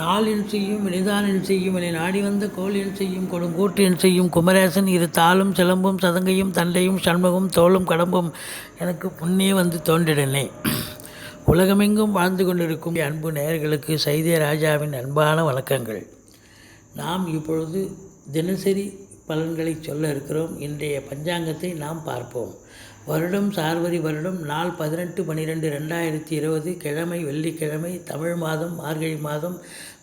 நாளின் செய்யும் வினிதானின் செய்யும் என நாடி வந்த கோளின் செய்யும் கொடுங்கூற்றின் செய்யும் குமரேசன் இரு தாளும் சிலம்பும் சதங்கையும் தண்டையும் சண்முகம் தோளும் கடம்பும் எனக்கு புண்ணே வந்து தோன்றிடனே. உலகமெங்கும் வாழ்ந்து கொண்டிருக்கும் அன்பு நேயர்களுக்கு சைதே ராஜாவின் அன்பான வணக்கங்கள். நாம் இப்பொழுது தினசரி பலன்களை சொல்ல இருக்கிறோம். இன்றைய பஞ்சாங்கத்தை நாம் பார்ப்போம். வருடம் சார்வரி வருடம் நாள் பதினெட்டு பன்னிரெண்டு ரெண்டாயிரத்தி இருபது கிழமை வெள்ளிக்கிழமை தமிழ் மாதம் மார்கழி மாதம்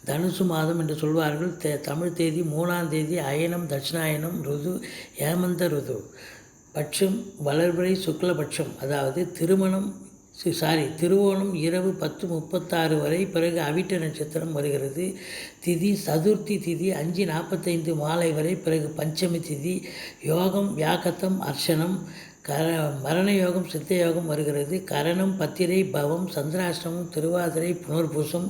தனுசு மாதம் என்று சொல்வார்கள். தே தமிழ் தேதி மூணாம் தேதி அயனம் தட்சிணாயனம் ருது ஏமந்த ருது. பட்சம் வளர்பிறை சுக்லபட்சம். அதாவது திருமணம் சாரி திருவோணம் இரவு பத்து முப்பத்தாறு வரை பிறகு அவிட்ட நட்சத்திரம் வருகிறது. திதி சதுர்த்தி திதி அஞ்சு நாற்பத்தைந்து மாலை வரை பிறகு பஞ்சமி திதி யோகம் வியாக்கத்தம் அர்ச்சனம் கர மரண யோகம் சித்த யோகம் வருகிறது. கரணம் பத்திரை பவம் சந்திராஷ்டமம் திருவாதிரை புனர்பூசம்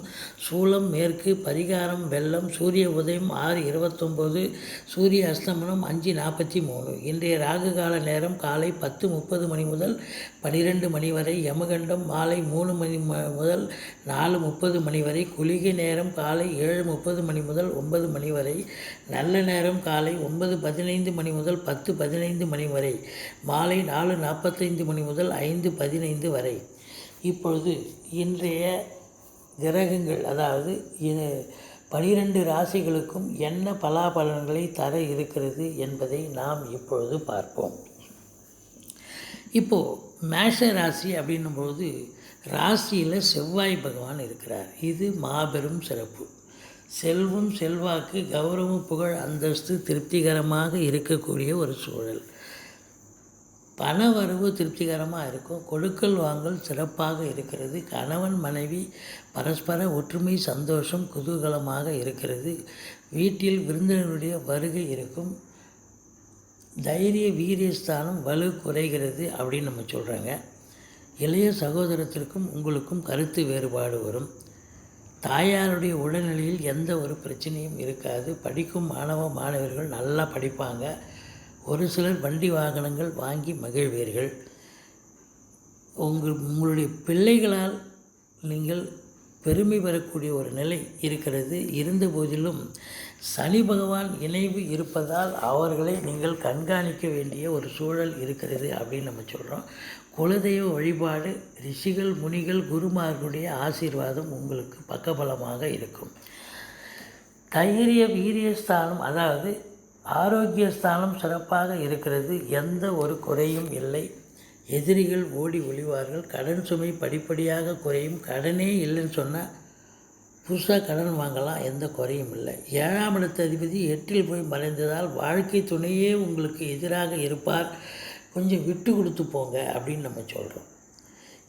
சூலம் மேற்கு பரிகாரம் வெள்ளம் சூரிய உதயம் ஆறு இருபத்தொம்போது சூரிய அஸ்தமனம் அஞ்சு நாற்பத்தி மூணு இன்றைய ராகு கால நேரம் காலை பத்து முப்பது மணி முதல் பனிரெண்டு மணி வரை. யமகண்டம் மாலை மூணு மணி முதல் நாலு முப்பது மணி வரை. குளிகை நேரம் காலை ஏழு முப்பது மணி முதல் ஒன்பது மணி வரை. நல்ல நேரம் காலை ஒன்பது பதினைந்து மணி முதல் பத்து பதினைந்து மணி வரை. மாலை நாலு நாற்பத்தைந்து மணி முதல் ஐந்து பதினைந்து வரை. இப்பொழுது இன்றைய கிரகங்கள் அதாவது இது பனிரெண்டு ராசிகளுக்கும் என்ன பலாபலன்களை தர இருக்கிறது என்பதை நாம் இப்பொழுது பார்ப்போம். இப்போது மேஷ ராசி அப்படின்னும்பொழுது ராசியில் செவ்வாய் பகவான் இருக்கிறார். இது மாபெரும் சிறப்பு. செல்வம் செல்வாக்கு கௌரவம் புகழ் அந்தஸ்து திருப்திகரமாக இருக்கக்கூடிய ஒரு சூழல். பண வரவு திருப்திகரமாக இருக்கும். கொடுக்கல் வாங்கல் சிறப்பாக இருக்கிறது. கணவன் மனைவி பரஸ்பர ஒற்றுமை சந்தோஷம் குதூகலமாக இருக்கிறது. வீட்டில் விருந்தினருடைய வருகை இருக்கும். தைரிய வீரியஸ்தானம் வலு குறைகிறது அப்படின்னு நம்ம சொல்கிறாங்க இளைய சகோதரத்திற்கும் உங்களுக்கும் கருத்து வேறுபாடு வரும். தாயாருடைய உடல்நிலையில் எந்த ஒரு பிரச்சனையும் இருக்காது. படிக்கும் மாணவ மாணவர்கள் நல்லா படிப்பாங்க. ஒரு சிலர் வண்டி வாகனங்கள் வாங்கி மகிழ்வீர்கள். உங்கள் உங்களுடைய பிள்ளைகளால் நீங்கள் பெருமை பெறக்கூடிய ஒரு நிலை இருக்கிறது. இருந்த போதிலும் சனி பகவான் இணைவு இருப்பதால் அவர்களை நீங்கள் கண்காணிக்க வேண்டிய ஒரு சூழல் இருக்கிறது அப்படின்னு நம்ம சொல்கிறோம் குலதெய்வ வழிபாடு ரிஷிகள் முனிகள் குருமார்களுடைய ஆசீர்வாதம் உங்களுக்கு பக்கபலமாக இருக்கும். தைரிய வீரியஸ்தானம் அதாவது ஆரோக்கியஸ்தானம் சிறப்பாக இருக்கிறது. எந்த ஒரு குறையும் இல்லை. எதிரிகள் ஓடி ஒளிவார்கள். கடன் சுமை படிப்படியாக குறையும். கடனே இல்லைன்னு சொன்னால் புதுசாக கடன் வாங்கலாம். எந்த குறையும் இல்லை. ஏழாம் இடத்து அதிபதி எட்டில் போய் மறைந்ததால் வாழ்க்கை துணையே உங்களுக்கு எதிராக இருப்பார். கொஞ்சம் விட்டு கொடுத்து போங்க அப்படின்னு நம்ம சொல்கிறோம்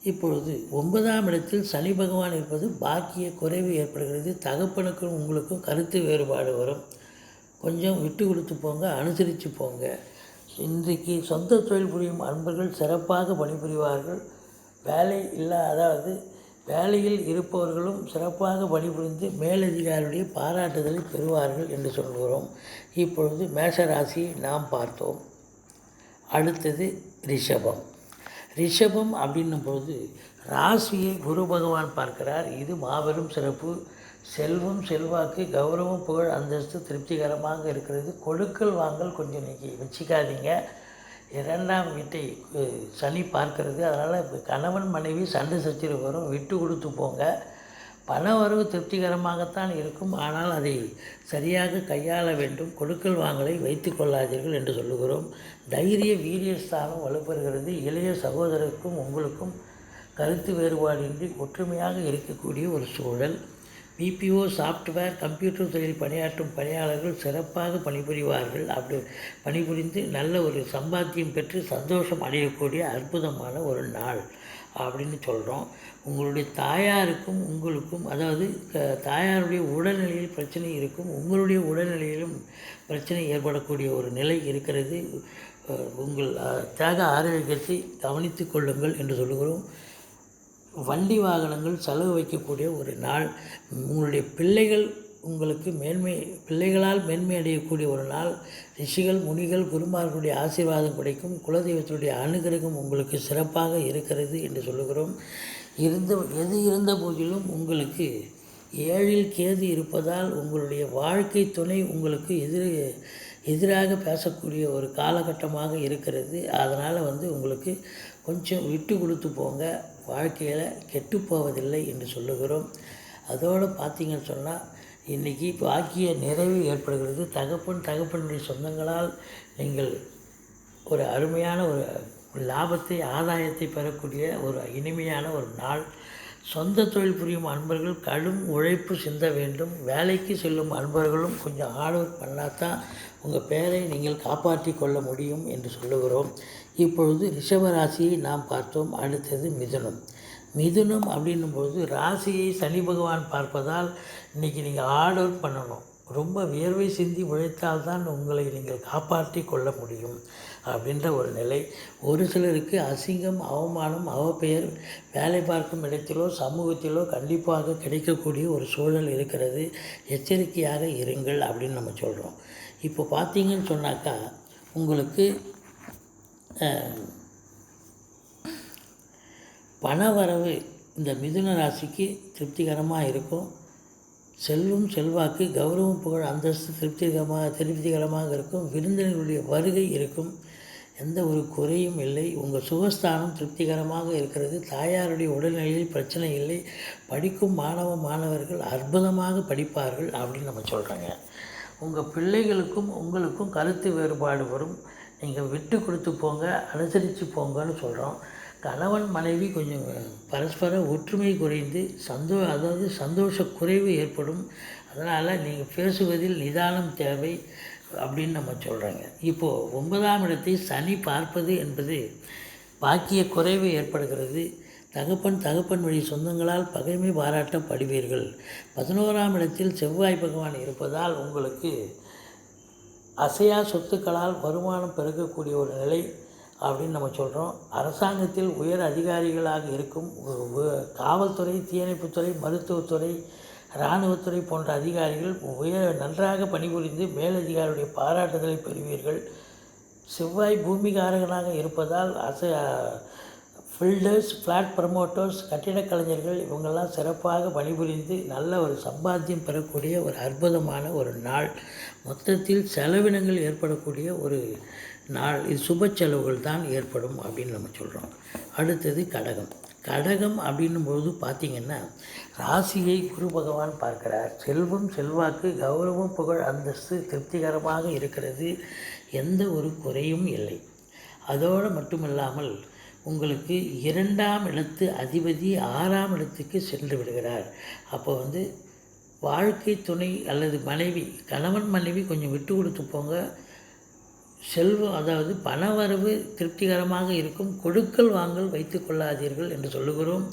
இப்பொழுது ஒன்பதாம் இடத்தில் சனி பகவான் இருப்பது பாக்கிய குறைவு ஏற்படுகிறது. தகப்பனுக்கும் உங்களுக்கும் கருத்து வேறுபாடு வரும். கொஞ்சம் விட்டு கொடுத்து போங்க அனுசரித்து போங்க. இன்றைக்கு சொந்த தொழில் புரியும் அன்பர்கள் சிறப்பாக பணிபுரிவார்கள். வேலை இல்லா அதாவது வேலையில் இருப்பவர்களும் சிறப்பாக பணிபுரிந்து மேலதிகாரியுடைய பாராட்டுதலை பெறுவார்கள் என்று சொல்கிறோம். இப்பொழுது மேஷ ராசியை நாம் பார்த்தோம். அடுத்தது ரிஷபம். ரிஷபம் அப்படின்னும் பொழுது ராசியை குரு பகவான் பார்க்கிறார். இது மாபெரும் சிறப்பு. செல்வம் செல்வாக்கு கௌரவம் புகழ் அந்தஸ்து திருப்திகரமாக இருக்கிறது. கொடுக்கல் வாங்கல் கொஞ்சம் இன்னைக்கு வச்சுக்காதீங்க. இரண்டாம் வீட்டை சனி பார்க்கிறது. அதனால் இப்போ கணவன் மனைவி சண்டை சச்சரவு வரும். விட்டு கொடுத்து போங்க. பண வரவு திருப்திகரமாகத்தான் இருக்கும். ஆனால் அதை சரியாக கையாள வேண்டும். கொடுக்கல் வாங்கலை வைத்து கொள்ளாதீர்கள் என்று சொல்லுகிறோம். தைரிய வீரியஸ்தானம் வலுப்பெறுகிறது. இளைய சகோதரருக்கும் உங்களுக்கும் கருத்து வேறுபாடின்றி ஒற்றுமையாக இருக்கக்கூடிய ஒரு சூழல். பிபிஓ சாஃப்ட்வேர் கம்ப்யூட்டர் துறையில் பணியாற்றும் பணியாளர்கள் சிறப்பாக பணிபுரிவார்கள். அப்படி பணிபுரிந்து நல்ல ஒரு சம்பாத்தியம் பெற்று சந்தோஷம் அடையக்கூடிய அற்புதமான ஒரு நாள் அப்படின்னு சொல்கிறோம் உங்களுடைய தாயாருக்கும் உங்களுக்கும் அதாவது க- தாயாருடைய உடல்நிலையில் பிரச்சனை இருக்கும் உங்களுடைய உடல்நிலையிலும் பிரச்சனை ஏற்படக்கூடிய ஒரு நிலை இருக்கிறது. உங்கள் தேக ஆரோக்கியத்தை கவனித்து கொள்ளுங்கள் என்று சொல்லுகிறோம். வண்டி வாகனங்கள் செலவு வைக்கக்கூடிய ஒரு நாள். உங்களுடைய பிள்ளைகள் உங்களுக்கு மேன்மை பிள்ளைகளால் மேன்மை அடையக்கூடிய ஒரு நாள். ரிஷிகள் முனிகள் குருமார்களுடைய ஆசீர்வாதம் கிடைக்கும். குலதெய்வத்தினுடைய அனுகிரகம் உங்களுக்கு சிறப்பாக இருக்கிறது என்று சொல்லுகிறோம். இருந்த எது இருந்த போதிலும் உங்களுக்கு ஏழில் கேது இருப்பதால் உங்களுடைய வாழ்க்கை துணை உங்களுக்கு எதிர் எதிராக பேசக்கூடிய ஒரு காலகட்டமாக இருக்கிறது. அதனால் வந்து உங்களுக்கு கொஞ்சம் விட்டு கொடுத்து போங்க. வாழ்க்கையில் கெட்டு போவதில்லை என்று சொல்லுகிறோம். அதோடு பார்த்தீங்கன்னு சொன்னால் இன்றைக்கி பாக்கிய நிறைவு ஏற்படுகிறது. தகப்பன் தகப்பனுடைய சொந்தங்களால் நீங்கள் ஒரு அருமையான ஒரு லாபத்தை ஆதாயத்தை பெறக்கூடிய ஒரு இனிமையான ஒரு நாள். சொந்த தொழில் புரியும் அன்பர்கள் கடும் உழைப்பு சிந்த வேண்டும். வேலைக்கு செல்லும் அன்பர்களும் கொஞ்சம் ஹார்ட் ஒர்க் பண்ணால் தான் உங்கள் பெயரை நீங்கள் காப்பாற்றி கொள்ள முடியும் என்று சொல்லுகிறோம். இப்பொழுது ரிஷபராசியை நாம் பார்த்தோம். அடுத்தது மிதுனம். மிதுனம் அப்படின்னும் பொழுது ராசியை சனி பகவான் பார்ப்பதால் இன்றைக்கி நீங்கள் ஹார்ட் ஒர்க் பண்ணணும். ரொம்ப வியர்வை சிந்தி உழைத்தால்தான் உங்களை நீங்கள் காப்பாற்றி கொள்ள முடியும் அப்படின்ற ஒரு நிலை. ஒரு சிலருக்கு அசிங்கம் அவமானம் அவப்பெயர் வேலை பார்க்கும் இடத்திலோ சமூகத்திலோ கண்டிப்பாக கிடைக்கக்கூடிய ஒரு சூழல் இருக்கிறது. எச்சரிக்கையாக இருங்கள் அப்படின்னு நம்ம சொல்கிறோம் இப்போ பார்த்தீங்கன்னு சொன்னாக்கா உங்களுக்கு பண வரவு இந்த மிதுன ராசிக்கு திருப்திகரமாக இருக்கும். செல்வம் செல்வாக்கு கௌரவம் புகழ் அந்தஸ்து திருப்திகரமாக திருப்திகரமாக இருக்கும். விருந்தினர்களுடைய வருகை இருக்கும். எந்த ஒரு குறையும் இல்லை. உங்கள் சுகஸ்தானம் திருப்திகரமாக இருக்கிறது. தாயாருடைய உடல்நிலையில் பிரச்சனை இல்லை. படிக்கும் மாணவ மாணவர்கள் அற்புதமாக படிப்பார்கள் அப்படின்னு நம்ம சொல்கிறோங்க உங்கள் பிள்ளைகளுக்கும் உங்களுக்கும் கருத்து வேறுபாடு வரும். நீங்கள் விட்டு கொடுத்து போங்க அனுசரித்து போங்கன்னு சொல்கிறோம் கணவன் மனைவி கொஞ்சம் பரஸ்பர ஒற்றுமை குறைந்து சந்தோ அதாவது சந்தோஷ குறைவு ஏற்படும். அதனால் நீங்கள் பேசுவதில் நிதானம் தேவை அப்படின்னு நம்ம சொல்கிறாங்க இப்போது ஒன்பதாம் இடத்தை சனி பார்ப்பது என்பது பாக்கிய குறைவு ஏற்படுகிறது. தகப்பன் தகப்பன் வழி சொந்தங்களால் பகைமை பாராட்டப்படுவீர்கள். பதினோராம் இடத்தில் செவ்வாய் பகவான் இருப்பதால் உங்களுக்கு அசையா சொத்துக்களால் வருமானம் பெருக்கக்கூடிய ஒரு நிலை அப்படின்னு நம்ம சொல்கிறோம் அரசாங்கத்தில் உயர் அதிகாரிகளாக இருக்கும் காவல்துறை தீயணைப்புத்துறை மருத்துவத்துறை இராணுவத்துறை போன்ற அதிகாரிகள் உயர் நன்றாக பணிபுரிந்து மேலதிகாரியுடைய பாராட்டுதலை பெறுவீர்கள். செவ்வாய் பூமிகாரகனாக இருப்பதால் அச ஃபில்டர்ஸ் ஃப்ளாட் ப்ரமோட்டர்ஸ் கட்டிடக் கலைஞர்கள் இவங்கெல்லாம் சிறப்பாக பணிபுரிந்து நல்ல ஒரு சம்பாத்தியம் பெறக்கூடிய ஒரு அற்புதமான ஒரு நாள். மொத்தத்தில் செலவினங்கள் ஏற்படக்கூடிய ஒரு நாள். இது சுப செலவுகள் தான் ஏற்படும் அப்படின்னு நம்ம சொல்கிறோம் அடுத்தது கடகம். கடகம் அப்படின்னும் பொழுது பார்த்திங்கன்னா ராசியை குரு பகவான் பார்க்கிறார். செல்வம் செல்வாக்கு கௌரவம் புகழ் அந்தஸ்து திருப்திகரமாக இருக்கிறது. எந்த ஒரு குறையும் இல்லை. அதோடு மட்டுமல்லாமல் உங்களுக்கு இரண்டாம் இடத்து அதிபதி ஆறாம் இடத்துக்கு சென்று விடுகிறார். அப்போ வந்து வாழ்க்கை துணை அல்லது மனைவி கணவன் மனைவி கொஞ்சம் விட்டு கொடுத்து போங்க. செல்வம் அதாவது பணவரவு திருப்திகரமாக இருக்கும். கொடுக்கல் வாங்கல் வைத்து கொள்ளாதீர்கள் என்று சொல்லுகிறோம்.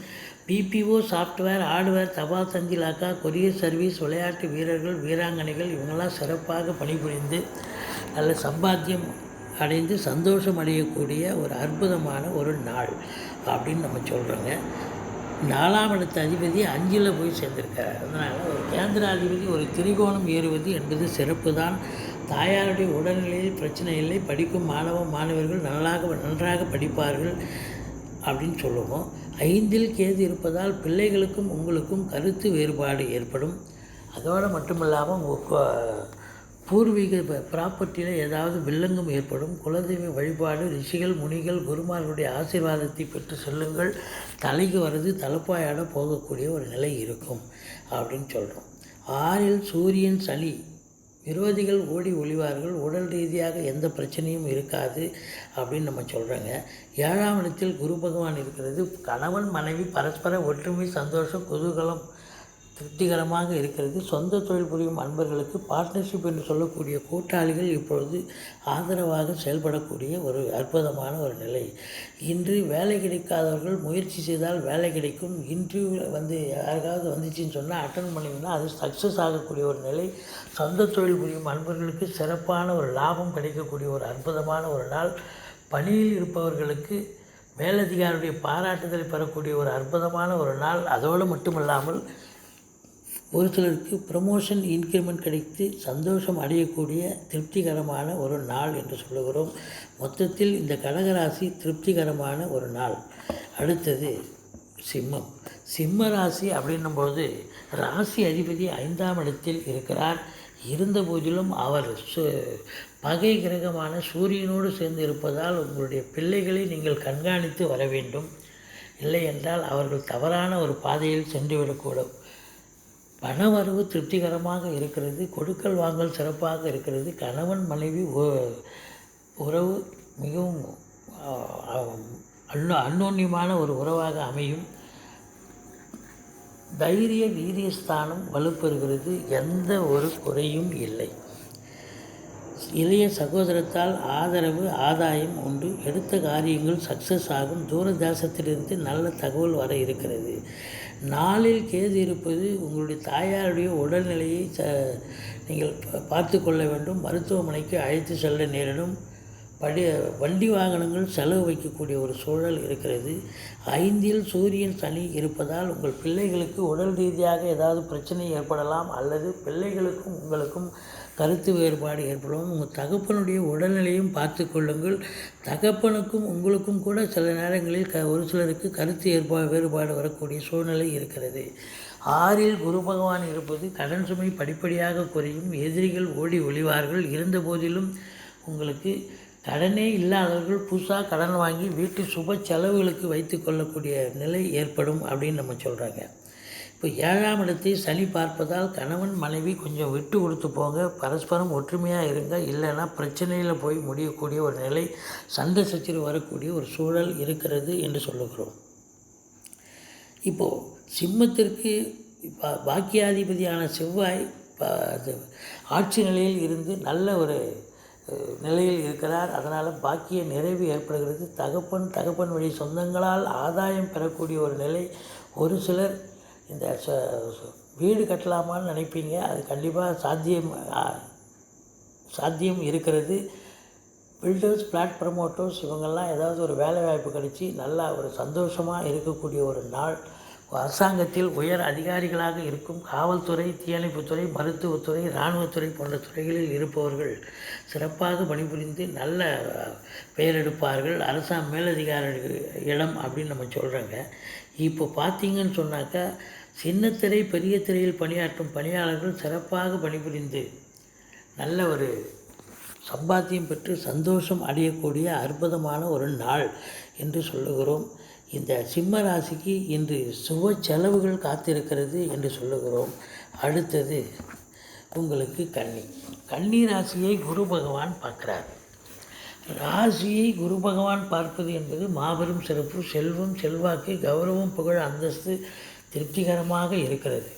பிபிஓ சாஃப்ட்வேர் ஹார்ட்வேர் தபால் தந்திலாக்கா கொரியர் சர்வீஸ் விளையாட்டு வீரர்கள் வீராங்கனைகள் இவங்களாம் சிறப்பாக பணிபுரிந்து நல்ல சம்பாத்தியம் அடைந்து சந்தோஷம் அடையக்கூடிய ஒரு அற்புதமான ஒரு நாள் அப்படின்னு நம்ம சொல்கிறோங்க நாலாம் இடத்து அதிபதி அஞ்சில் போய் சேர்ந்திருக்கார் அதனால் ஒரு கேந்திராதிபதி ஒரு திரிகோணம் ஏறுவது என்பது சிறப்பு தான் தாயாருடைய உடல்நிலையில் பிரச்சனை இல்லை. படிக்கும் மாணவ மாணவர்கள் நல்லாக நன்றாக படிப்பார்கள் அப்படின்னு சொல்லுவோம். ஐந்தில் கேது இருப்பதால் பிள்ளைகளுக்கும் உங்களுக்கும் கருத்து வேறுபாடு ஏற்படும். அதோடு மட்டுமில்லாமல் உங்கள் பூர்வீக ப்ராப்பர்ட்டியில் ஏதாவது வில்லங்கம் ஏற்படும் குலதெய்வ வழிபாடு ரிஷிகள் முனிகள் குருமார்களுடைய ஆசீர்வாதத்தை பெற்று செல்லுங்கள். தலைக்கு வர்றது தலைப்பாயாட போகக்கூடிய ஒரு நிலை இருக்கும் அப்படின்னு சொல்கிறோம் ஆறில் சூரியன் சளி. விரோதிகள் ஓடி ஒளிவார்கள் உடல் ரீதியாக எந்த பிரச்சனையும் இருக்காது அப்படின்னு நம்ம சொல்கிறோங்க ஏழாம் இடத்தில் குரு பகவான் இருக்கிறது கணவன் மனைவி பரஸ்பர ஒற்றுமை சந்தோஷம் குதூகலம் திருப்திகரமாக இருக்கிறது. சொந்த தொழில் புரியும் அன்பர்களுக்கு பார்ட்னர்ஷிப் என்று சொல்லக்கூடிய கூட்டாளிகள் இப்பொழுது ஆதரவாக செயல்படக்கூடிய ஒரு அற்புதமான ஒரு நிலை. இன்று வேலை கிடைக்காதவர்கள் முயற்சி செய்தால் வேலை கிடைக்கும். இன்டர்வியூ வந்து யாருக்காவது வந்துச்சுன்னு சொன்னால் அட்டன் பண்ணிங்கன்னா அது சக்ஸஸ் ஆகக்கூடிய ஒரு நிலை. சொந்த தொழில் புரியும் அன்பர்களுக்கு சிறப்பான ஒரு லாபம் கிடைக்கக்கூடிய ஒரு அற்புதமான ஒரு நாள். பணியில் இருப்பவர்களுக்கு மேலதிகாரியுடைய பாராட்டுதலை பெறக்கூடிய ஒரு அற்புதமான ஒரு நாள். அதோடு மட்டுமல்லாமல் ஒரு சிலருக்கு ப்ரமோஷன் இன்க்ரிமெண்ட் கிடைத்து சந்தோஷம் அடையக்கூடிய திருப்திகரமான ஒரு நாள் என்று சொல்லுகிறோம். மொத்தத்தில் இந்த கடகராசி திருப்திகரமான ஒரு நாள். அடுத்தது சிம்மம். சிம்ம ராசி அப்படின்னும்போது ராசி அதிபதி ஐந்தாம் இடத்தில் இருக்கிறார். இருந்த போதிலும் அவர் சு பகை கிரகமான சூரியனோடு சேர்ந்து இருப்பதால் உங்களுடைய பிள்ளைகளை நீங்கள் கண்காணித்து வர வேண்டும். இல்லை என்றால் அவர்கள் தவறான ஒரு பாதையில் சென்றுவிடக்கூடும். பணவரவு திருப்திகரமாக இருக்கிறது கொடுக்கல் வாங்கல் சிறப்பாக இருக்கிறது கணவன் மனைவி உ- உறவு மிகவும் அன்னு அன்னோன்யமான ஒரு உறவாக அமையும். தைரிய வீரியஸ்தானம் வலுப்பெறுகிறது எந்த ஒரு குறையும் இல்லை. இளைய சகோதரத்தால் ஆதரவு ஆதாயம் உண்டு. எடுத்த காரியங்கள் சக்ஸஸ் ஆகும். தூரதேசத்திலிருந்து நல்ல தகவல் வர இருக்கிறது. நாளில் கேது இருப்பது உங்களுடைய தாயாருடைய உடல்நிலையை ச நீங்கள் பார்த்து கொள்ள வேண்டும். மருத்துவமனைக்கு அழைத்து செல்ல நேரிடும். படி வண்டி வாகனங்கள் செலவு வைக்கக்கூடிய ஒரு சூழல் இருக்கிறது. ஐந்தில் சூரியன் சனி இருப்பதால் உங்கள் பிள்ளைகளுக்கு உடல் ரீதியாக ஏதாவது பிரச்சனை ஏற்படலாம் அல்லது பிள்ளைகளுக்கும் உங்களுக்கும் கருத்து வேறுபாடு ஏற்படும். உங்கள் தகப்பனுடைய உடல்நிலையும் பார்த்து கொள்ளுங்கள். தகப்பனுக்கும் உங்களுக்கும் கூட சில நேரங்களில் க ஒரு சிலருக்கு கருத்து ஏற்பா வேறுபாடு வரக்கூடிய சூழ்நிலை இருக்கிறது. ஆறில் குரு பகவான் இருப்பது கடன் சுமை படிப்படியாக குறையும். எதிரிகள் ஓடி ஒளிவார்கள். இருந்த போதிலும் உங்களுக்கு கடனே இல்லாதவர்கள் புதுசாக கடன் வாங்கி வீட்டு சுப செலவுகளுக்கு வைத்து கொள்ளக்கூடிய நிலை ஏற்படும் அப்படின்னு நம்ம சொல்கிறாங்க இப்போ ஏழாம் இடத்தை சனி பார்ப்பதால் கணவன் மனைவி கொஞ்சம் விட்டு கொடுத்து போங்க பரஸ்பரம் ஒற்றுமையாக இருங்க இல்லைன்னா பிரச்சனையில் போய் முடியக்கூடிய ஒரு நிலை சண்டை சச்சரவு வரக்கூடிய ஒரு சூழல் இருக்கிறது என்று சொல்லுகிறோம். இப்போது சிம்மத்திற்கு பா- பாக்கியாதிபதியான செவ்வாய் அது ஆட்சி நிலையில் இருந்து நல்ல ஒரு நிலையில் இருக்கிறார். அதனால் பாக்கிய நிறைவு ஏற்படுகிறது. தகப்பன் தகப்பன் வழி சொந்தங்களால் ஆதாயம் பெறக்கூடிய ஒரு நிலை ஒரு சிலர் இந்த ச- வீடு கட்டலாமான்னு நினைப்பீங்க. அது கண்டிப்பாக சாத்தியம் சாத்தியம் இருக்கிறது. பில்டர்ஸ் பிளாட் ப்ரமோட்டர்ஸ் இவங்கெல்லாம் ஏதாவது ஒரு வேலை வாய்ப்பு கிடைச்சி நல்லா ஒரு சந்தோஷமாக இருக்கக்கூடிய ஒரு நாள். அரசாங்கத்தில் உயர் அதிகாரிகளாக இருக்கும் காவல்துறை தீயணைப்புத்துறை மருத்துவத்துறை இராணுவத்துறை போன்ற துறைகளில் இருப்பவர்கள் சிறப்பாக பணிபுரிந்து நல்ல பெயர் எடுப்பார்கள். அரசாங்க மேலதிகார இடம் அப்படின்னு நம்ம சொல்கிறோங்க இப்போ பார்த்தீங்கன்னு சொன்னாக்கா சின்னத்திரை பெரிய திரையில் பணியாற்றும் பணியாளர்கள் சிறப்பாக பணிபுரிந்து நல்ல ஒரு சம்பாத்தியம் பெற்று சந்தோஷம் அடையக்கூடிய அற்புதமான ஒரு நாள் என்று சொல்லுகிறோம். இந்த சிம்ம ராசிக்கு இன்று சுப செலவுகள் காத்திருக்கிறது என்று சொல்லுகிறோம். அடுத்தது உங்களுக்கு கன்னி. கன்னி ராசியை குரு பகவான் பார்க்குறார். ராசியை குரு பகவான் பார்ப்பது என்பது மாபெரும் சிறப்பு. செல்வம் செல்வாக்கு கௌரவம் புகழ் அந்தஸ்து திருப்திகரமாக இருக்கிறது.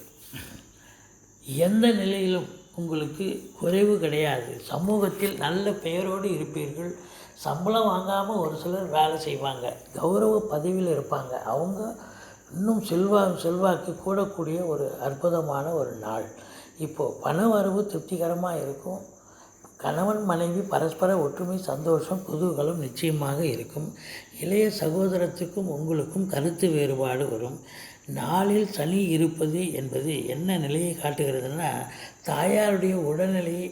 எந்த நிலையிலும் உங்களுக்கு குறைவு கிடையாது. சமூகத்தில் நல்ல பெயரோடு இருப்பீர்கள். சம்பளம் வாங்காமல் ஒரு சிலர் வேலை செய்வாங்க. கௌரவ பதவியில் இருப்பாங்க. அவங்க இன்னும் செல்வா செல்வாக்கு கூடக்கூடிய ஒரு அற்புதமான ஒரு நாள். இப்போது பண வரவு திருப்திகரமாக இருக்கும். கணவன் மனைவி பரஸ்பர ஒற்றுமை சந்தோஷம் குதூகலம் நிச்சயமாக இருக்கும். இளைய சகோதரத்துக்கும் உங்களுக்கும் கருத்து வேறுபாடு வரும். நாளில் சனி இருப்பது என்பது என்ன நிலையை காட்டுகிறதுனா தாயாருடைய உடல்நிலையை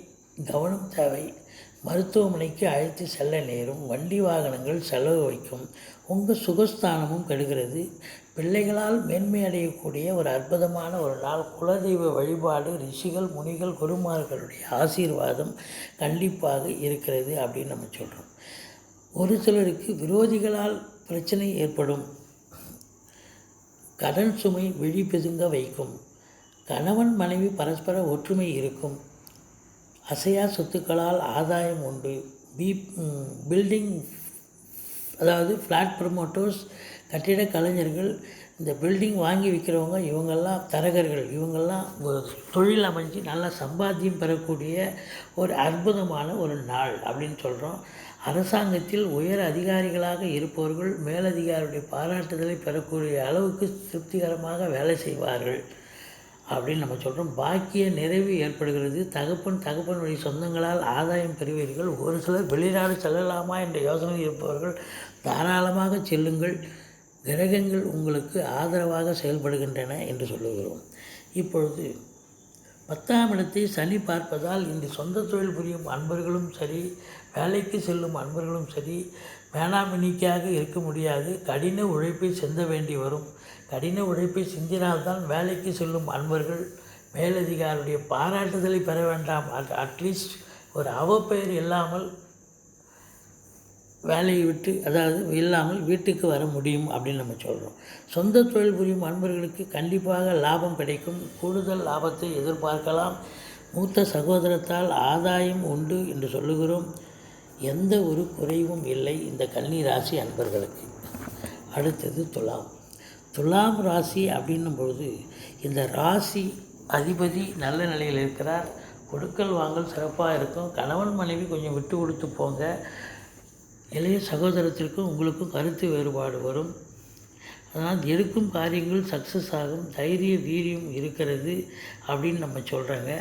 கவனம் தேவை. மருத்துவமனைக்கு அழைத்து செல்ல நேரும் வண்டி வாகனங்கள் செலவு வைக்கும். உங்கள் சுகஸ்தானமும் கெடுகிறது. பிள்ளைகளால் மேன்மை அடையக்கூடிய ஒரு அற்புதமான ஒரு நாள். குலதெய்வ வழிபாடு ரிஷிகள் முனிகள் குருமார்களுடைய ஆசீர்வாதம் கண்டிப்பாக இருக்கிறது அப்படின்னு நம்ம சொல்கிறோம் ஒரு சிலருக்கு விரோதிகளால் பிரச்சனை ஏற்படும். கடன் சுமை விழி வைக்கும். கணவன் மனைவி பரஸ்பர ஒற்றுமை இருக்கும். அசையா சொத்துக்களால் ஆதாயம் உண்டு. பி பில்டிங் அதாவது ஃப்ளாட் ப்ரமோட்டர்ஸ் கட்டிட கலைஞர்கள் இந்த பில்டிங் வாங்கி விற்கிறவங்க இவங்கெல்லாம் தரகர்கள். இவங்கெல்லாம் ஒரு தொழில் அமைஞ்சு நல்லா சம்பாத்தியம் பெறக்கூடிய ஒரு அற்புதமான ஒரு நாள் அப்படின்னு சொல்கிறோம் அரசாங்கத்தில் உயர் அதிகாரிகளாக இருப்பவர்கள் மேலதிகாரியுடைய பாராட்டுதலை பெறக்கூடிய அளவுக்கு திருப்திகரமாக வேலை செய்வார்கள். அப்படின்னு நம்ம சொல்கிறோம் பாக்கிய நிறைவு ஏற்படுகிறது. தகப்பன் தகப்பன் வழி சொந்தங்களால் ஆதாயம் பெறுவீர்கள். ஒரு சிலர் வெளிநாடு செல்லலாமா என்ற யோசனை இருப்பவர்கள் தாராளமாக செல்லுங்கள். கிரகங்கள் உங்களுக்கு ஆதரவாக செயல்படுகின்றன என்று சொல்லுகிறோம். இப்பொழுது பத்தாம் இடத்தை சனி பார்ப்பதால் இன்று சொந்த தொழில் புரியும் அன்பர்களும் சரி வேலைக்கு செல்லும் அன்பர்களும் சரி வேணாமினிக்காக இருக்க முடியாது. கடின உழைப்பை செந்த வேண்டி வரும். கடின உழைப்பை சிந்தினால்தான் வேலைக்கு செல்லும் அன்பர்கள் மேலதிகாரியுடைய பாராட்டுதலை பெற வேண்டாம். அட் அட்லீஸ்ட் ஒரு அவப்பெயர் இல்லாமல் வேலையை விட்டு அதாவது இல்லாமல் வீட்டுக்கு வர முடியும் அப்படின்னு நம்ம சொல்கிறோம் சொந்த தொழில் புரியும் அன்பர்களுக்கு கண்டிப்பாக லாபம் கிடைக்கும். கூடுதல் லாபத்தை எதிர்பார்க்கலாம். மூத்த சகோதரத்தால் ஆதாயம் உண்டு என்று சொல்லுகிறோம். எந்த ஒரு குறைவும் இல்லை இந்த கன்னி ராசி அன்பர்களுக்கு. அடுத்தது துலாம். துலாம் ராசி அப்படின்னும் பொழுது இந்த ராசி அதிபதி நல்ல நிலையில் இருக்கிறார். கொடுக்கல் வாங்கல் சிறப்பாக இருக்கும். கணவன் மனைவி கொஞ்சம் விட்டு கொடுத்து போங்க. இளைய சகோதரத்திற்கும் உங்களுக்கும் கருத்து வேறுபாடு வரும். அதனால் எடுக்கும் காரியங்கள் சக்ஸஸ் ஆகும். தைரிய வீரியம் இருக்கிறது அப்படின்னு நம்ம சொல்கிறாங்க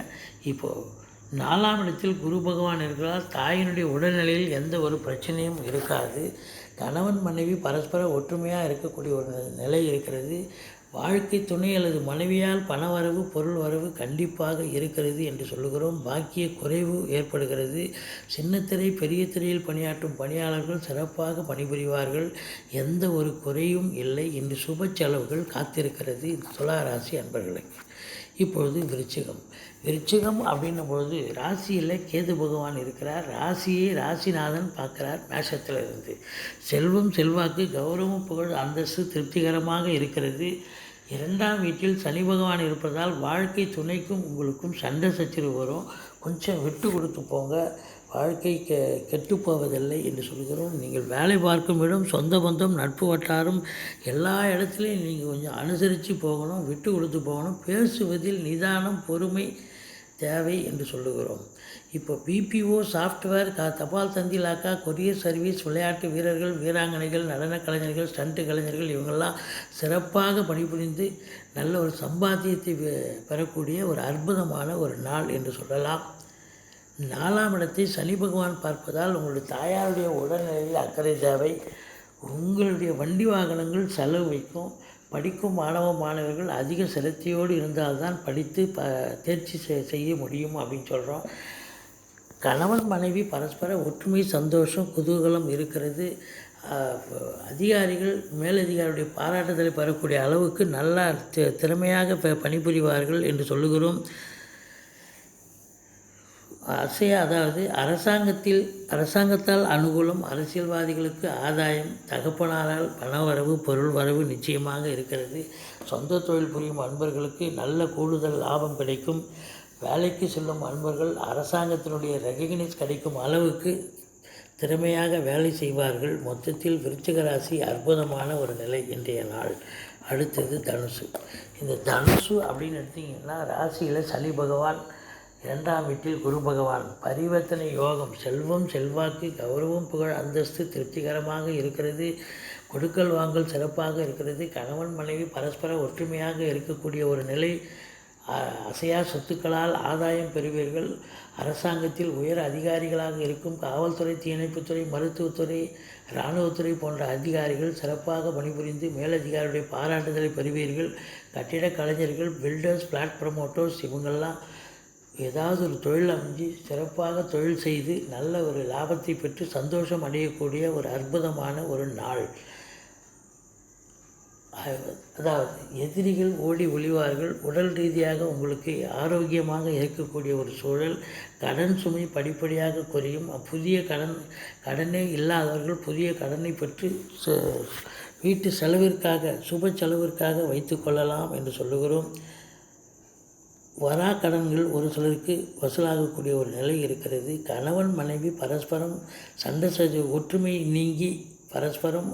இப்போது நாலாம் இடத்தில் குரு பகவான் இருக்கிறார். தாயினுடைய உடல்நிலையில் எந்த ஒரு பிரச்சனையும் இருக்காது. கணவன் மனைவி பரஸ்பர ஒற்றுமையாக இருக்கக்கூடிய ஒரு நிலை இருக்கிறது. வாழ்க்கை துணை அல்லது மனைவியால் பண வரவு பொருள் வரவு கண்டிப்பாக இருக்கிறது என்று சொல்லுகிறோம். பாக்கிய குறைவு ஏற்படுகிறது. சின்னத்திரை பெரிய திரையில் பணியாற்றும் பணியாளர்கள் சிறப்பாக பணிபுரிவார்கள். எந்த ஒரு குறையும் இல்லை என்று சுப செலவுகள் காத்திருக்கிறது. துளாராசி அன்பர்களுக்கு. இப்பொழுது விருச்சிகம். விருச்சிகம் அப்படின்னும் பொழுது ராசியில் கேது பகவான் இருக்கிறார். ராசியை ராசிநாதன் பார்க்குறார் மேஷத்தில் இருந்து செல்வம் செல்வாக்கு கௌரவம் புகழ் அந்தஸ்து திருப்திகரமாக இருக்கிறது. இரண்டாம் வீட்டில் சனி பகவான் இருப்பதால் வாழ்க்கை துணைக்கும் உங்களுக்கும் சண்டை சச்சரவு வரும். கொஞ்சம் விட்டு கொடுத்து போங்க. வாழ்க்கை கெ கெட்டுப்போவதில்லை என்று சொல்கிறோம். நீங்கள் வேலை பார்க்கும் இடம் சொந்த பந்தம் நட்பு வட்டாரம் எல்லா இடத்துலையும் நீங்கள் கொஞ்சம் அனுசரித்து போகணும் விட்டு கொடுத்து போகணும். பேசுவதில் நிதானம் பொறுமை தேவை என்று சொல்லுகிறோம். இப்போ பிபிஓ சாஃப்ட்வேர் க தபால் தந்திலாக்கா கொரியர் சர்வீஸ் விளையாட்டு வீரர்கள் வீராங்கனைகள் நடனக் கலைஞர்கள் ஸ்டண்ட்டு கலைஞர்கள் இவங்கெல்லாம் சிறப்பாக பணிபுரிந்து நல்ல ஒரு சம்பாத்தியத்தை பெ- பெறக்கூடிய ஒரு அற்புதமான ஒரு நாள் என்று சொல்லலாம். நாலாம் இடத்தை சனி பகவான் பார்ப்பதால் உங்களுடைய தாயாருடைய உடல்நிலையில் அக்கறை தேவை. உங்களுடைய வண்டி வாகனங்கள் செலவு வைக்கும். படிக்கும் மாணவ மாணவர்கள் அதிக செலுத்தியோடு இருந்தால்தான் படித்து ப தேர்ச்சி செய்ய முடியும் அப்படின்னு சொல்கிறோம் கணவன் மனைவி பரஸ்பர ஒற்றுமை சந்தோஷம் குதூகலம் இருக்கிறது. அதிகாரிகள் மேலதிகாரியுடைய பாராட்டுதலை பெறக்கூடிய அளவுக்கு நல்லா திறமையாக ப- பணிபுரிவார்கள் என்று சொல்லுகிறோம். அரசே அதாவது அரசாங்கத்தில் அரசாங்கத்தால் அனுகூலம் அரசியல்வாதிகளுக்கு ஆதாயம் தகப்பனாரால் பணவரவு பொருள் வரவு நிச்சயமாக இருக்கிறது. சொந்த தொழில் புரியும் அன்பர்களுக்கு நல்ல கூடுதல் லாபம் கிடைக்கும். வேலைக்கு செல்லும் அன்பர்கள் அரசாங்கத்தினுடைய ரெகக்னைஸ் கிடைக்கும் அளவுக்கு திறமையாக வேலை செய்வார்கள். மொத்தத்தில் விருச்சிக ராசி அற்புதமான ஒரு நிலை இன்றைய நாள். அடுத்தது தனுசு. இந்த தனுசு அப்படின்னு எடுத்தீங்கன்னா ராசியில் சனி பகவான் இரண்டாம் வீட்டில் குரு பகவான். பரிவர்த்தனை யோகம் செல்வம் செல்வாக்கு கௌரவம் புகழ் அந்தஸ்து திருப்திகரமாக இருக்கிறது. கொடுக்கல் வாங்கல் சிறப்பாக இருக்கிறது. கணவன் மனைவி பரஸ்பர ஒற்றுமையாக இருக்கக்கூடிய ஒரு நிலை. அ- அசையா சொத்துக்களால் ஆதாயம் பெறுவீர்கள். அரசாங்கத்தில் உயர் அதிகாரிகளாக இருக்கும் காவல்துறை தீயணைப்புத்துறை மருத்துவத்துறை இராணுவத்துறை போன்ற அதிகாரிகள் சிறப்பாக பணிபுரிந்து மேலதிகாரியுடைய பாராட்டுதலை பெறுவீர்கள். கட்டிடக் கலைஞர்கள் பில்டர்ஸ் பிளாட் ப்ரமோட்டர்ஸ் இவங்கள்லாம் ஏதாவது ஒரு தொழில் அமைஞ்சு சிறப்பாக தொழில் செய்து நல்ல ஒரு லாபத்தை பெற்று சந்தோஷம் அடையக்கூடிய ஒரு அற்புதமான ஒரு நாள். அதாவது எதிரிகள் ஓடி ஒளிவார்கள். உடல் ரீதியாக உங்களுக்கு ஆரோக்கியமாக இருக்கக்கூடிய ஒரு சூழல். கடன் சுமை படிப்படியாக குறையும். புதிய கடன் கடனே இல்லாதவர்கள் புதிய கடனை பெற்று வீட்டு செலவிற்காக சுப செலவிற்காக வைத்து கொள்ளலாம் என்று சொல்லுகிறோம். வராக்கடன்கள் ஒரு சிலருக்கு வசூலாகக்கூடிய ஒரு நிலை இருக்கிறது. கணவன் மனைவி பரஸ்பரம் சண்டை சச்சு ஒற்றுமை நீங்கி பரஸ்பரம்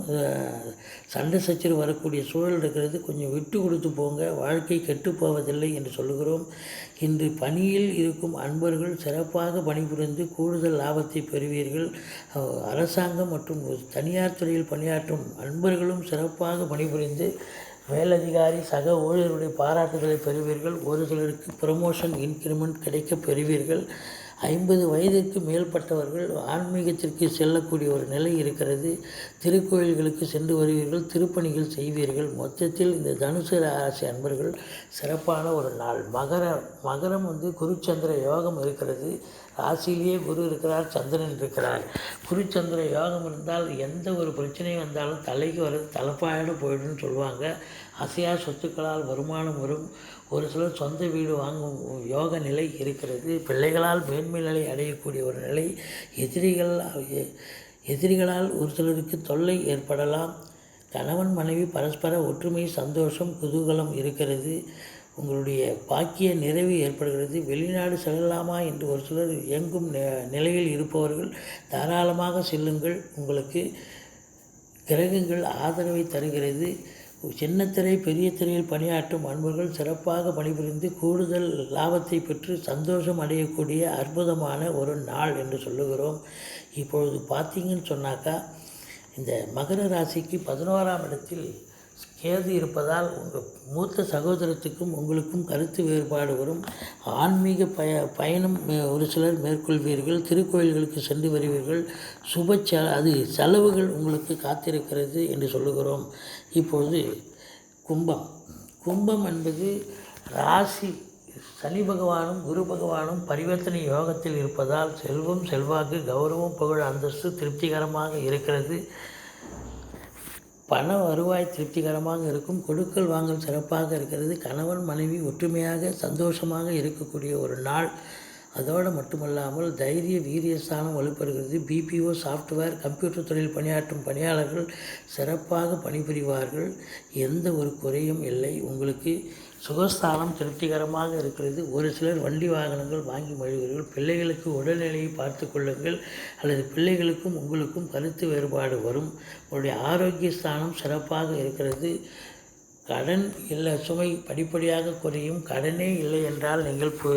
சண்டை சச்சரவு வரக்கூடிய சூழல் இருக்கிறது. கொஞ்சம் விட்டு கொடுத்து போங்க. வாழ்க்கை கெட்டு போவதில்லை என்று சொல்லுகிறோம். இன்று பணியில் இருக்கும் அன்பர்கள் சிறப்பாக பணிபுரிந்து கூடுதல் லாபத்தை பெறுவீர்கள். அரசாங்கம் மற்றும் தனியார் துறையில் பணியாற்றும் அன்பர்களும் சிறப்பாக பணிபுரிந்து மேலதிகாரி சக ஊழியர்களுடைய பாராட்டுதலை பெறுவீர்கள். ஒரு சிலருக்கு ப்ரமோஷன் இன்க்ரிமெண்ட் கிடைக்க பெறுவீர்கள். ஐம்பது வயதிற்கு மேற்பட்டவர்கள் ஆன்மீகத்திற்கு செல்லக்கூடிய ஒரு நிலை இருக்கிறது. திருக்கோயில்களுக்கு சென்று வருவீர்கள் திருப்பணிகள் செய்வீர்கள். மொத்தத்தில் இந்த தனுசு ராசி அன்பர்கள் சிறப்பான ஒரு நாள். மகர மகரம் வந்து குருச்சந்திர யோகம் இருக்கிறது. ராசியிலேயே குரு இருக்கிறார் சந்திரன் இருக்கிறார். குருச்சந்திர யோகம் இருந்தால் எந்த ஒரு பிரச்சனை வந்தாலும் தலைக்கு வர்றது தலைப்பாயோடு போயிடும்னு சொல்லுவாங்க. அசையா சொத்துக்களால் வருமானம் வரும். ஒரு சிலர் சொந்த வீடு வாங்கும் யோக நிலை இருக்கிறது. பிள்ளைகளால் மேன்மை நிலை அடையக்கூடிய ஒரு நிலை எதிரிகள் எதிரிகளால் ஒரு சிலருக்கு தொல்லை ஏற்படலாம். கணவன் மனைவி பரஸ்பர ஒற்றுமை சந்தோஷம் குதூகலம் இருக்கிறது. உங்களுடைய பாக்கிய நிறைவு ஏற்படுகிறது. வெளிநாடு செல்லலாமா என்று ஒரு சிலர் இயங்கும் நிலையில் இருப்பவர்கள் தாராளமாக செல்லுங்கள். உங்களுக்கு கிரகங்கள் ஆதரவை தருகிறது. சின்னத்திரை பெரிய திரையில் பணியாற்றும் அன்பர்கள் சிறப்பாக பணிபுரிந்து கூடுதல் லாபத்தை பெற்று சந்தோஷம் அடையக்கூடிய அற்புதமான ஒரு நாள் என்று சொல்லுகிறோம். இப்பொழுது பார்த்தீங்கன்னு சொன்னாக்கா இந்த மகர ராசிக்கு பதினோராம் இடத்தில் கேது இருப்பதால் உங்கள் மூத்த சகோதரத்துக்கும் உங்களுக்கும் கருத்து வேறுபாடு வரும். ஆன்மீக பய பயணம் மே- ஒரு சிலர் மேற்கொள்வீர்கள் திருக்கோயில்களுக்கு சென்று வருவீர்கள். சுப அது செலவுகள் உங்களுக்கு காத்திருக்கிறது என்று சொல்லுகிறோம். இப்பொழுது கும்பம். கும்பம் என்பது ராசி சனி பகவானும் குரு பகவானும் பரிவர்த்தனை யோகத்தில் இருப்பதால் செல்வம் செல்வாக்கு கௌரவம் புகழ் அந்தஸ்து திருப்திகரமாக இருக்கிறது. பண வருவாய் திருப்திகரமாக இருக்கும். கொடுக்கல் வாங்கல் சிறப்பாக இருக்கிறது. கணவன் மனைவி ஒற்றுமையாக சந்தோஷமாக இருக்கக்கூடிய ஒரு நாள். அதோடு மட்டுமல்லாமல் தைரிய வீரியஸ்தானம் வலுப்பெறுகிறது. பிபிஓ சாஃப்ட்வேர் கம்ப்யூட்டர் துறையில் பணியாற்றும் பணியாளர்கள் சிறப்பாக பணிபுரிவார்கள். எந்த ஒரு குறையும் இல்லை. உங்களுக்கு சுகஸ்தானம் திருப்திகரமாக இருக்கிறது. ஒரு சிலர் வண்டி வாகனங்கள் வாங்கி மகிழ்வீர்கள். பிள்ளைகளுக்கு உடல்நிலையை பார்த்து கொள்ளுங்கள். அல்லது பிள்ளைகளுக்கும் உங்களுக்கும் கருத்து வேறுபாடு வரும். உங்களுடைய ஆரோக்கிய ஸ்தானம் சிறப்பாக இருக்கிறது. கடன் இல்லை சுமை படிப்படியாக குறையும். கடனே இல்லை என்றால் நீங்கள் பு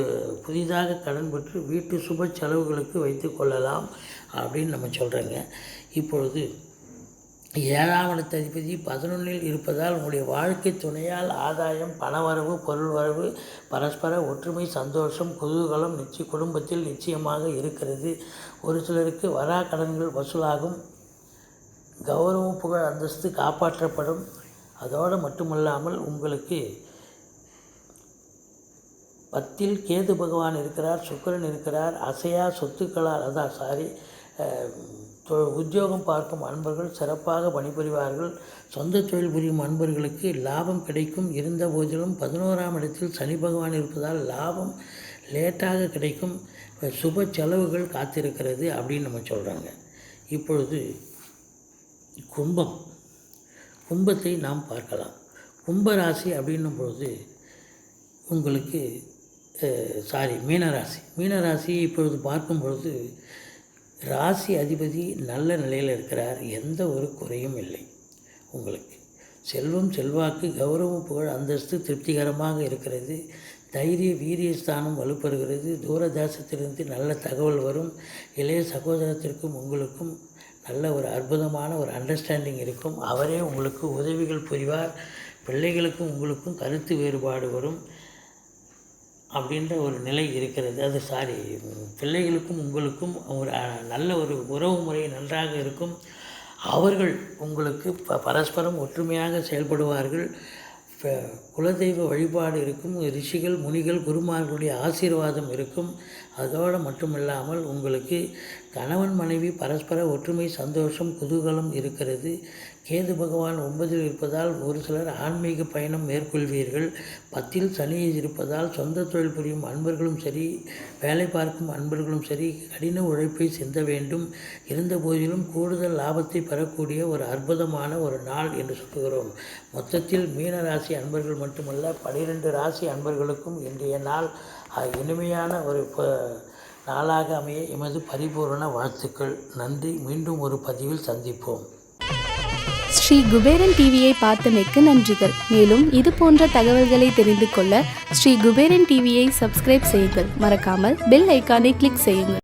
புதிதாக கடன் பெற்று வீட்டு சுப செலவுகளுக்கு வைத்து கொள்ளலாம் அப்படின்னு நம்ம சொல்கிறோங்க இப்பொழுது ஏழாம் இடத்த அதிபதி பதினொன்றில் இருப்பதால் உங்களுடைய வாழ்க்கை துணையால் ஆதாயம் பணவரவு பொருள் வரவு பரஸ்பர ஒற்றுமை சந்தோஷம் குதூகலம் நிச்சய குடும்பத்தில் நிச்சயமாக இருக்கிறது. ஒரு சிலருக்கு வரா கடன்கள் வசூலாகும். கௌரவம் புகழ் அந்தஸ்து காப்பாற்றப்படும். அதோடு மட்டுமல்லாமல் உங்களுக்கு பத்தில் கேது பகவான் இருக்கிறார் சுக்கிரன் இருக்கிறார் அசையா சொத்துக்களால் அதான் சாரி உத்தியோகம் பார்க்கும் அன்பர்கள் சிறப்பாக பணிபுரிவார்கள். சொந்த தொழில் புரியும் அன்பர்களுக்கு லாபம் கிடைக்கும். இருந்த போதிலும் பதினோராம் இடத்தில் சனி பகவான் இருப்பதால் லாபம் லேட்டாக கிடைக்கும். சுப செலவுகள் காத்திருக்கிறது அப்படின்னு நம்ம சொல்கிறாங்க இப்பொழுது கும்பம். கும்பத்தை நாம் பார்க்கலாம். கும்பராசி அப்படின்னும் பொழுது உங்களுக்கு சாரி மீனராசி. மீனராசியை இப்பொழுது பார்க்கும் பொழுது ராசி அதிபதி நல்ல நிலையில் இருக்கிறார். எந்த ஒரு குறையும் இல்லை உங்களுக்கு. செல்வம் செல்வாக்கு கௌரவம் புகழ் அந்தஸ்து திருப்திகரமாக இருக்கிறது. தைரிய வீரிய ஸ்தானம் வலுப்பெறுகிறது. தூரதேசத்திலிருந்து நல்ல தகவல் வரும். இளைய சகோதரத்திற்கும் உங்களுக்கும் நல்ல ஒரு அற்புதமான ஒரு அண்டர்ஸ்டாண்டிங் இருக்கும். அவரே உங்களுக்கு உதவிகள் புரிவார். பிள்ளைகளுக்கும் உங்களுக்கும் கருத்து வேறுபாடு வரும் அப்படின்ற ஒரு நிலை இருக்கிறது. அது சாரி பிள்ளைகளுக்கும் உங்களுக்கும் ஒரு நல்ல ஒரு உறவு முறை நன்றாக இருக்கும். அவர்கள் உங்களுக்கு ப பரஸ்பரம் ஒற்றுமையாக செயல்படுவார்கள். குலதெய்வ வழிபாடு இருக்கும். ரிஷிகள் முனிகள் குருமார்களுடைய ஆசீர்வாதம் இருக்கும். அதோடு மட்டுமில்லாமல் உங்களுக்கு கணவன் மனைவி பரஸ்பர ஒற்றுமை சந்தோஷம் குதூகலம் இருக்கிறது. கேது பகவான் ஒன்பதில் இருப்பதால் ஒரு சிலர் ஆன்மீக பயணம் மேற்கொள்வீர்கள். பத்தில் சனி இருப்பதால் சொந்த தொழில் புரியும் அன்பர்களும் சரி வேலை பார்க்கும் அன்பர்களும் சரி கடின உழைப்பை சிந்த வேண்டும். இருந்த போதிலும் கூடுதல் லாபத்தை பெறக்கூடிய ஒரு அற்புதமான ஒரு நாள் என்று சொல்லுகிறோம் மொத்தத்தில் மீன ராசி அன்பர்கள் மட்டுமல்ல பனிரெண்டு ராசி அன்பர்களுக்கும் இன்றைய நாள் இனிமையான ஒரு நாளாக அமைய எமது பரிபூரண வாழ்த்துக்கள். நன்றி. மீண்டும் ஒரு பதிவில் சந்திப்போம். ஸ்ரீ குபேரன் டிவியை பார்த்தமைக்கு நன்றிகள். மேலும் இது போன்ற தகவல்களை தெரிந்து கொள்ள ஸ்ரீ குபேரன் டிவியை சப்ஸ்கிரைப் செய்யுங்கள். மறக்காமல் பெல் ஐக்கானை கிளிக் செய்யுங்கள்.